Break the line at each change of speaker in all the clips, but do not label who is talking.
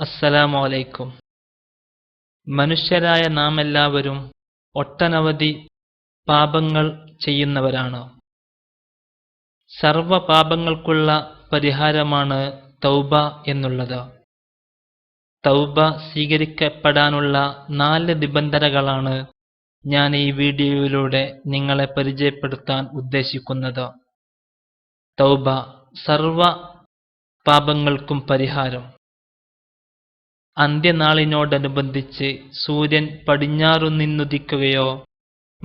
അസ്സലാമു മനുഷ്യരായ നാം എല്ലാവരും ഒട്ടനവധി പാപങ്ങൾ ചെയ്യുന്നവരാണ്. സർവ പാപങ്ങൾക്കുള്ള പരിഹാരമാണ് തൗബ എന്നുള്ളത്. തൗബ സ്വീകരിക്കപ്പെടാനുള്ള നാല് നിബന്ധനകളാണ് ഞാൻ ഈ വീഡിയോയിലൂടെ നിങ്ങളെ പരിചയപ്പെടുത്താൻ ഉദ്ദേശിക്കുന്നത്. തൗബ സർവ പാപങ്ങൾക്കും പരിഹാരം. അന്ത്യനാളിനോടനുബന്ധിച്ച് സൂര്യൻ പടിഞ്ഞാറു നിന്നുദിക്കുകയോ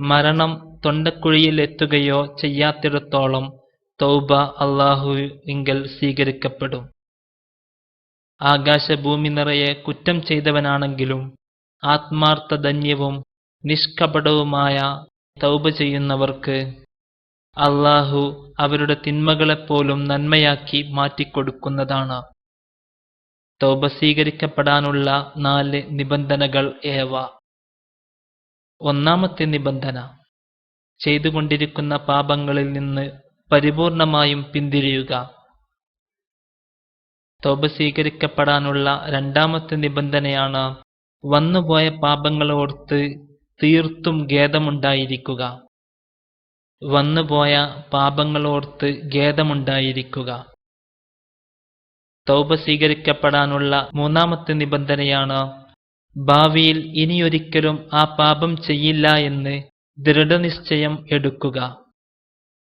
മരണം തൊണ്ടക്കുഴിയിൽ എത്തുകയോ ചെയ്യാത്തിടത്തോളം തൗബ അള്ളാഹു എങ്കിൽ സ്വീകരിക്കപ്പെടും. ആകാശഭൂമി നിറയെ കുറ്റം ചെയ്തവനാണെങ്കിലും ആത്മാർത്ഥധന്യവും നിഷ്കപടവുമായ തൗബ ചെയ്യുന്നവർക്ക് അള്ളാഹു അവരുടെ തിന്മകളെപ്പോലും നന്മയാക്കി മാറ്റിക്കൊടുക്കുന്നതാണ്. തൗബ സ്വീകരിക്കപ്പെടാനുള്ള നാല് നിബന്ധനകൾ ഏവ? ഒന്നാമത്തെ നിബന്ധന ചെയ്തുകൊണ്ടിരിക്കുന്ന പാപങ്ങളിൽ നിന്ന് പരിപൂർണമായും പിന്തിരിയുക. തൗബ സ്വീകരിക്കപ്പെടാനുള്ള രണ്ടാമത്തെ നിബന്ധനയാണ് വന്നുപോയ പാപങ്ങളോർത്ത് തീർത്തും ഖേദമുണ്ടായിരിക്കുക. വന്നുപോയ പാപങ്ങളോർത്ത് ഖേദമുണ്ടായിരിക്കുക. തൗബ സ്വീകരിക്കപ്പെടാനുള്ള മൂന്നാമത്തെ നിബന്ധനയാണ് ഭാവിയിൽ ഇനിയൊരിക്കലും ആ പാപം ചെയ്യില്ല എന്ന് ദൃഢനിശ്ചയം എടുക്കുക.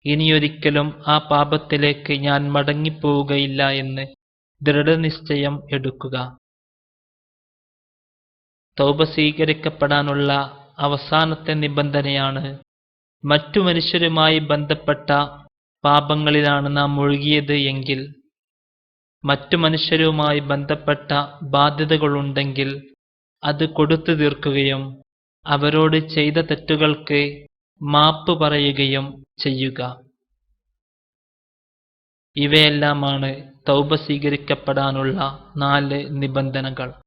ഇനിയൊരിക്കലും ആ പാപത്തിലേക്ക് ഞാൻ മടങ്ങിപ്പോവുകയില്ല എന്ന് ദൃഢനിശ്ചയം എടുക്കുക. തൗബ സ്വീകരിക്കപ്പെടാനുള്ള അവസാനത്തെ നിബന്ധനയാണ് മറ്റു മനുഷ്യരുമായി ബന്ധപ്പെട്ട പാപങ്ങളിലാണ് നാം മുഴുകിയത് എങ്കിൽ മറ്റു മനുഷ്യരുമായി ബന്ധപ്പെട്ട ബാധ്യതകളുണ്ടെങ്കിൽ അത് കൊടുത്തു തീർക്കുകയും അവരോട് ചെയ്ത തെറ്റുകൾക്ക് മാപ്പ് പറയുകയും ചെയ്യുക. ഇവയെല്ലാമാണ് തൗബ സ്വീകരിക്കപ്പെടാനുള്ള നാല് നിബന്ധനകൾ.